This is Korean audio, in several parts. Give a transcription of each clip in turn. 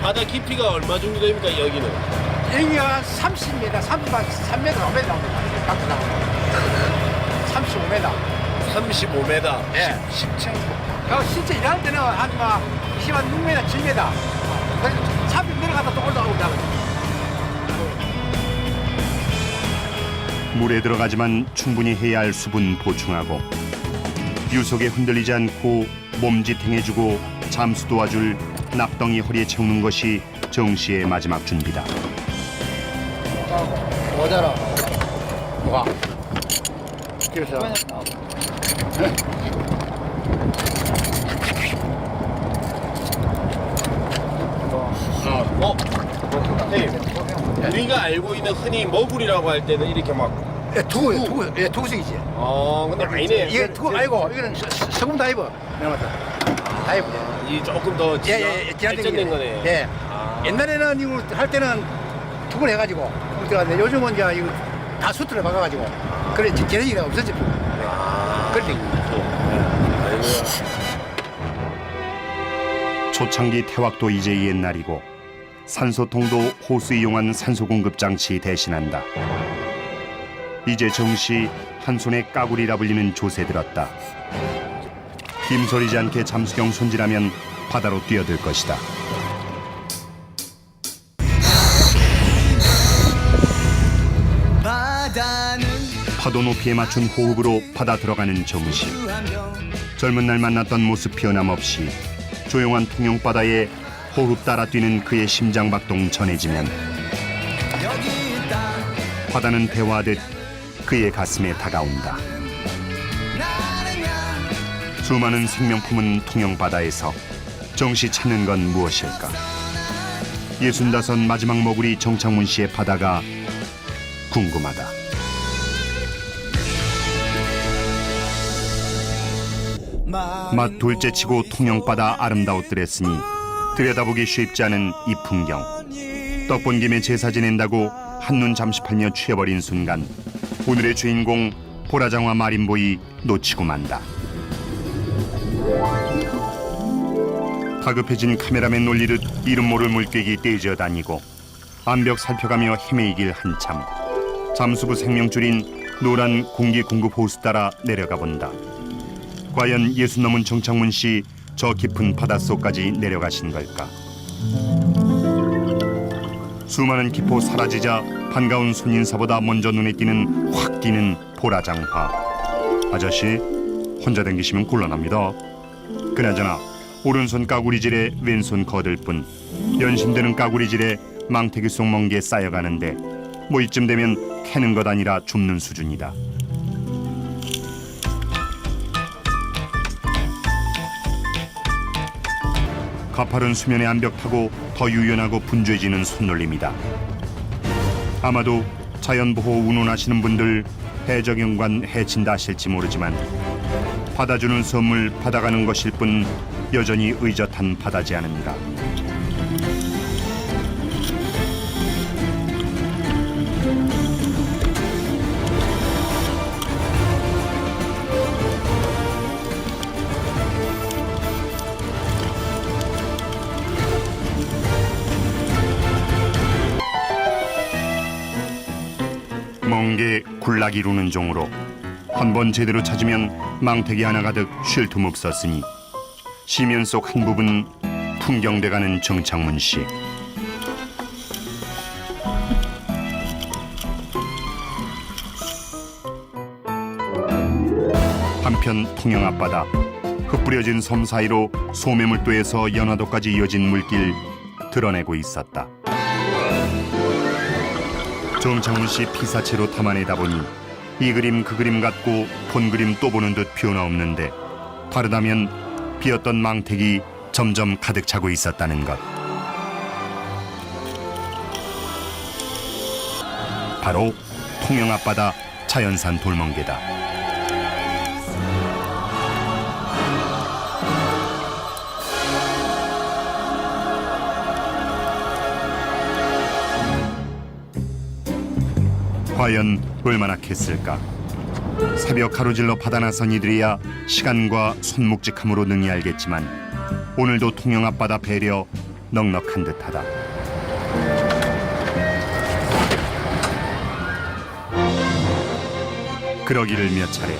바다 깊이가 얼마 정도 됩니까 여기는? 여기가 30m, 30, 3m, 5m 나옵니다. 밖에 나오면. 35m. 35m. 예. 10층. 그 실제 일할 때는 한 막 20한 6m, 7m. 그래서 차비 내려가다 또 올라오고 물에 들어가지만 충분히 해야 할 수분 보충하고 유속에 흔들리지 않고 몸짓 행해주고 잠수 도와줄 낙덩이 허리에 채우는 것이 정 씨의 마지막 준비다. 모자라. 뭐가? 그래서 어? 우리가 알고 있는 흔히 머구리라고 할 때는 이렇게 막 예, 투구, 투구, 예, 투구식이지. 어, 근데 아니네. 이게 투구 아니고 이거는 서- 서- 서금 다이버. 내가 맞다. 다이버. 이 조금 더 예, 진화- 예, 예, 발전된 거네. 예. 아. 옛날에는 이거 할 때는 투구를 해가지고 들어갔는데 요즘은 이제 이거 다 수트를 박아가지고 그래 재능이가 없어지. 아. 그렇게. 아이고야. 초창기 태왁도 이제 옛날이고 산소통도 호수 이용한 산소 공급 장치 대신한다. 이제 정시 한 손에 까구리라 불리는 조세 들었다. 힘소리지 않게 잠수경 손질하면 바다로 뛰어들 것이다. 파도 높이에 맞춘 호흡으로 바다 들어가는 정시. 젊은 날 만났던 모습 변함없이 조용한 통영 바다에 호흡 따라 뛰는 그의 심장 박동 전해지면 바다는 대화하듯 그의 가슴에 다가온다. 수많은 생명품은 통영 바다에서 정시 찾는 건 무엇일까? 예순다섯 마지막 머구리 정창문 씨의 바다가 궁금하다. 맛 둘째 치고 통영바다 아름다웠더랬으니 들여다보기 쉽지 않은 이 풍경 떡본 김에 제사 지낸다고 한눈 잠식하며 취해버린 순간 오늘의 주인공 보라장화 마린보이 놓치고 만다 다급해진 카메라맨 놀리듯 이름 모를 물개기 떼져 다니고 암벽 살펴가며 헤매이길 한참 잠수부 생명줄인 노란 공기 공급 호수 따라 내려가 본다 과연 예수 넘은 정창문 씨 저 깊은 바닷속까지 내려가신 걸까? 수많은 기포 사라지자 반가운 손인사보다 먼저 눈에 띄는 확 띄는 보라장화. 아저씨 혼자 댕기시면 곤란합니다. 그나저나 오른손 까구리질에 왼손 거들뿐 연신되는 까구리질에 망태기 속먼게 쌓여가는데 뭐 이쯤 되면 캐는 것 아니라 줍는 수준이다. 가파른 수면의 암벽 타고 더 유연하고 분주해지는 손놀림이다. 아마도 자연보호 운운하시는 분들 해적연관 해친다 하실지 모르지만 받아주는 선물 받아가는 것일 뿐 여전히 의젓한 바다지 않은가. 먼게 굴락 이루는 종으로 한 번 제대로 찾으면 망태기 하나 가득 쉴 틈 없었으니 시면 속 한 부분 풍경돼가는 정창문 씨. 한편 통영 앞바다 흩뿌려진 섬 사이로 소매물도에서 연화도까지 이어진 물길 드러내고 있었다. 정창훈 씨 피사체로 담아내다 보니 이 그림 그 그림 같고 본 그림 또 보는 듯 변화 없는데 다르다면 비었던 망택이 점점 가득 차고 있었다는 것. 바로 통영 앞바다 자연산 돌멍게다. 과연 얼마나 캤을까? 새벽 가로질러 바다 나선 이들이야 시간과 손묵직함으로 능히 알겠지만 오늘도 통영 앞바다 배려 넉넉한 듯하다. 그러기를 몇 차례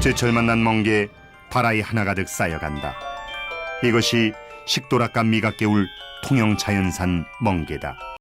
제철 만난 멍게 다라이 하나가득 쌓여간다. 이것이 식도락과 미각 깨울 통영 자연산 멍게다.